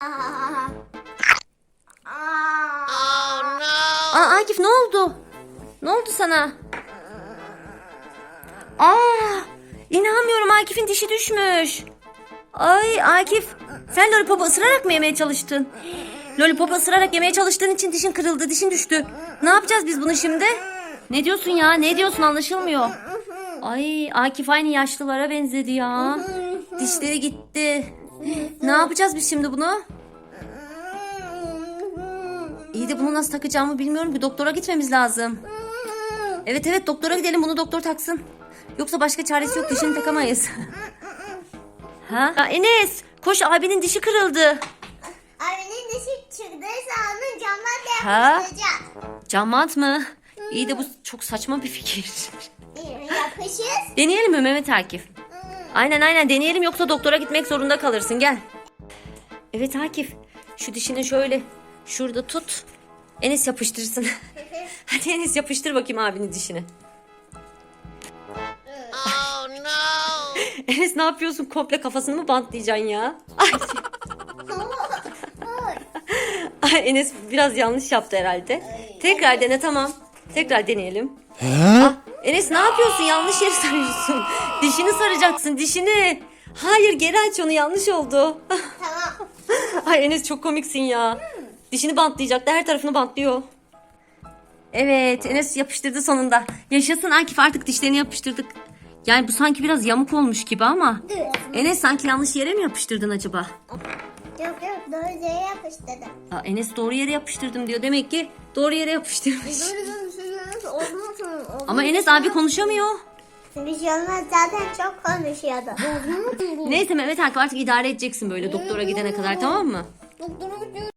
Aa. Aa. Aa Akif ne oldu? Ne oldu sana? Aa inanmıyorum Akif'in dişi düşmüş. Ay Akif sen lollipopu ısırarak mı yemeye çalıştın? Lollipopu ısırarak yemeye çalıştığın için dişin kırıldı, dişin düştü. Ne yapacağız biz bunu şimdi? Ne diyorsun ya? Ne diyorsun anlaşılmıyor. Ay Akif aynı yaşlılara benzedi ya. Dişleri gitti. Ne yapacağız biz şimdi bunu? İyi de bunu nasıl takacağımı bilmiyorum ki. Doktora gitmemiz lazım. Evet evet doktora gidelim bunu doktor taksın. Yoksa başka çaresi yok dişini takamayız. ha? Ya Enes koş abinin dişi kırıldı. Abinin dişi çıktıysa onun camdan da Ha? Camant mı? İyi de bu çok saçma bir fikir. Yapışız. Deneyelim mi Mehmet Akif? Aynen aynen deneyelim yoksa doktora gitmek zorunda kalırsın gel. Evet Akif şu dişini şöyle şurada tut. Enes yapıştırsın. Hadi Enes yapıştır bakayım abinin dişini. Enes ne yapıyorsun? Komple kafasını mı bantlayacaksın ya? Ay, ay, Enes biraz yanlış yaptı herhalde. Tekrar dene tamam. Tekrar deneyelim. Ah, Enes ne yapıyorsun? Yanlış yeri sarıyorsun. Dişini saracaksın dişini. Hayır geri aç onu yanlış oldu. tamam. Ay Enes çok komiksin ya. Dişini bantlayacaktı her tarafını bantlıyor. Evet Enes yapıştırdı sonunda. Yaşasın Akif artık dişlerini yapıştırdık. Yani bu sanki biraz yamuk olmuş gibi ama. Enes sanki yanlış yere mi yapıştırdın acaba? Yok yok doğru yere yapıştırdım. Aa, Enes doğru yere yapıştırdım diyor. Demek ki doğru yere yapıştırmış. Ama Enes abi konuşamıyor. Bir şey olmaz zaten çok konuşuyordu. Neyse Mehmet Akif artık idare edeceksin böyle doktora gidene kadar tamam mı? Doktora